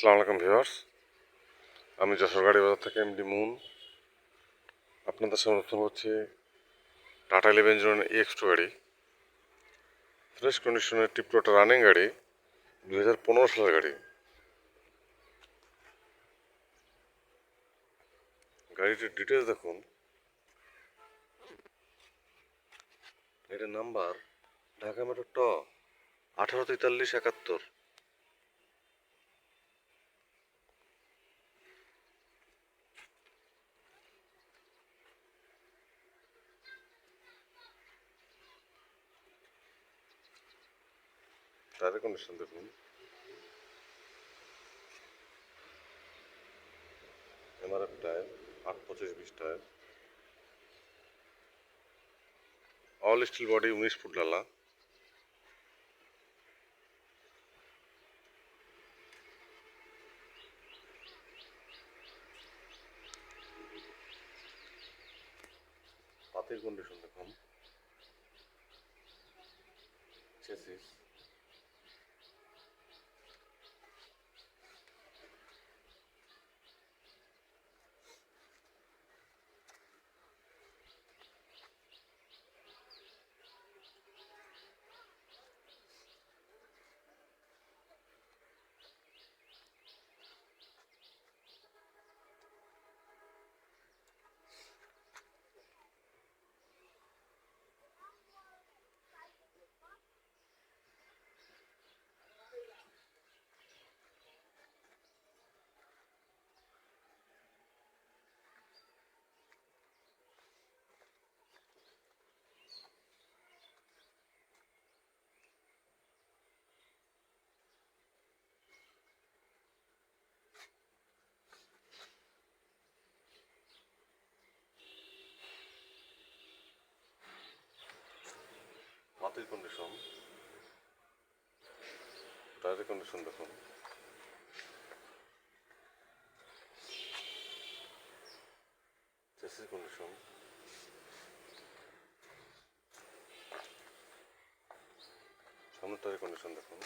আসসালামু আলাইকুম ভিউয়ার্স। আমি যশোর গাড়ি বাজার থেকে এমডি মুন। আপনাদের সামনে নতুন হচ্ছে Tata eleven zero X two গাড়ি। ফ্রেশ কন্ডিশনের টিপটোটা রানিং গাড়ি দু হাজার পনেরো সালের গাড়ি। গাড়িটির ডিটেলস দেখুন। এটার নাম্বার ঢাকা মেট্রো ট আঠারো তেতাল্লিশ একাত্তর। টায়ারের কন্ডিশন দেখুন। এমআরএফ টায়ার, আট পঁচিশ বিশ টায়ার। অল স্টিল বডি উনিশ ফুট ডালা পাতির কন্ডিশন দেখুন। চেসিস মাটির কন্ডিশন টায়ারের কন্ডিশন দেখুন। কন্ডিশন সামনের টায়ারের কন্ডিশন দেখুন।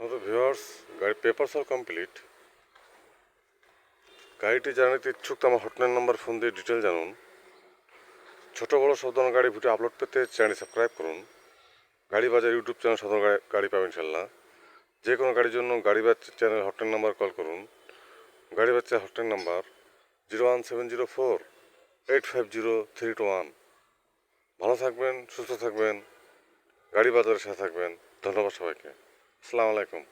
আমাদের ভিউয়ার্স গাড়ির পেপারস অল কমপ্লিট গাড়িটি জানাতে ইচ্ছুক, তো আমার হটলাইন নাম্বার ফোন দিয়ে ডিটেল জানুন। ছোট বড় সব গাড়ি ভিডিও আপলোড পেতে চ্যানেল সাবস্ক্রাইব করুন। গাড়ি বাজার ইউটিউব চ্যানেল গাড়ি- গাড়ি পাবেন ইনশাল্লাহ যে কোনো গাড়ির জন্য গাড়ি বাচ্চা চ্যানেল হটলাইন নাম্বার কল করুন। গাড়ি বাচ্চা hotline number zero one seven zero four eight five zero three two one ভালো থাকবেন, সুস্থ থাকবেন। গাড়ি বাজারের সাথে থাকবেন। ধন্যবাদ সবাইকে। আসসালামু আলাইকুম।